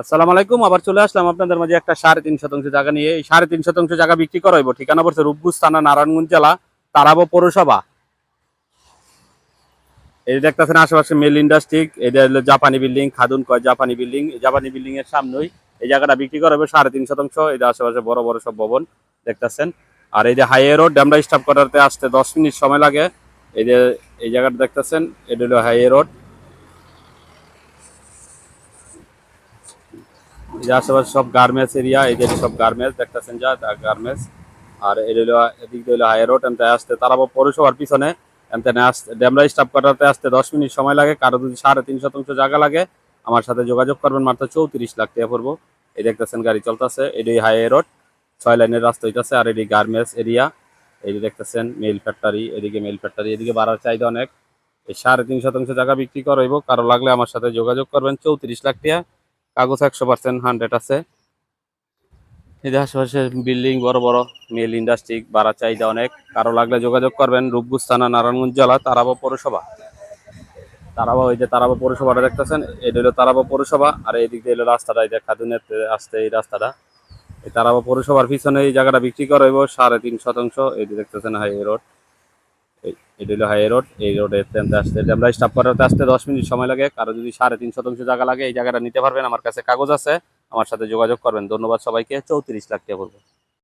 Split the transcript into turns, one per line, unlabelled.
আসসালামু আলাইকুম, আবার চলে আসলাম আপনাদের মাঝে একটা সাড়ে তিন শতাংশ জায়গা নিয়ে। এই সাড়ে তিন শতাংশ জায়গা বিক্রি করা হইব ঠিকানা পড়ছে রূপগুজ থানা, নারায়ণগঞ্জ জেলা, তারাবো পৌরসভা। এই দেখতেছেন আশেপাশে মেল ইন্ডাস্ট্রি এটা হলো জাপানি বিল্ডিং খাদুন কয় জাপানি বিল্ডিং জাপানি বিল্ডিং এর সামনেই এই জায়গাটা বিক্রি করা হবে সাড়ে তিন শতাংশ। যে আশেপাশে বড় বড় সব ভবন দেখতেছেন। আর এই যে হাইওয়ে রোড ড্যামরা স্টাফ করাতে আসতে দশ মিনিট সময় লাগে। এই যে এই জায়গাটা দেখতেছেন, এটা হলো হাইওয়ে রোড আশেপাশে সব গার্মেন্টস এরিয়া এদের সব গার্মেন্টস দেখতেছেন যা গার্মেন্টস। আর এটা হলো এদিক দিয়ে হাই রোড এমতে আসতে তারাবো পৌরসভার পিছনে, এমতে আসতে ড্যামরা স্টাফ করাতে আসতে দশ মিনিট সময় লাগে, কারও যদি সাড়ে তিন শতাংশ জায়গা লাগে, আমার সাথে যোগাযোগ করবেন, মাত্র চৌত্রিশ লাখ টাকা পড়ব। এই দেখতেছেন গাড়ি চলতেছে এটি হাই রোড ছয় লাইনের রাস্তা হইতেছে, আর এটি গার্মেন্টস এরিয়া। এই যে দেখতেছেন মেল ফ্যাক্টরি এদিকে মেল ফ্যাক্টরি এদিকে বাড়ার চাহিদা অনেক। এই সাড়ে তিন শতাংশ জায়গা বিক্রি করাইব, কারও লাগলে আমার সাথে যোগাযোগ করবেন, চৌত্রিশ লাখ টাকা। কাগজ একশো পার্সেন্ট হান্ড্রেড আছে। এদের আশেপাশে বিল্ডিং বড় বড় মেল ইন্ডাস্ট্রি বাড়া চাহিদা অনেক। কারও লাগলে যোগাযোগ করবেন, রূপগুজ থানা, নারায়ণগঞ্জ জেলা তারাবা পৌরসভা। তারাবা ওই যে তারাবা পৌরসভাটা দেখতেছেন, এটা হলো তারাবা পৌরসভা, আর এই দিক দিয়ে রাস্তাটা, এই যে খাদুনের আসতে এই রাস্তাটা। এই তারাবা পৌরসভার পিছনে এই জায়গাটা বিক্রি করা হইব সাড়ে তিন শতাংশ, এই দেখতেছেন হাইওয়ে রোড। এটা হলো হাই রোড এই রোডের ট্রেনতে আসতে আমরা স্টাফ করাতে আসতে দশ মিনিট সময় লাগে। কারও যদি সাড়ে তিন শতাংশ জায়গা লাগে, এই জায়গাটা নিতে পারবেন। আমার কাছে কাগজ আছে। আমার সাথে যোগাযোগ করবেন। ধন্যবাদ সবাইকে। চৌত্রিশ লাখ টাকা পড়বে।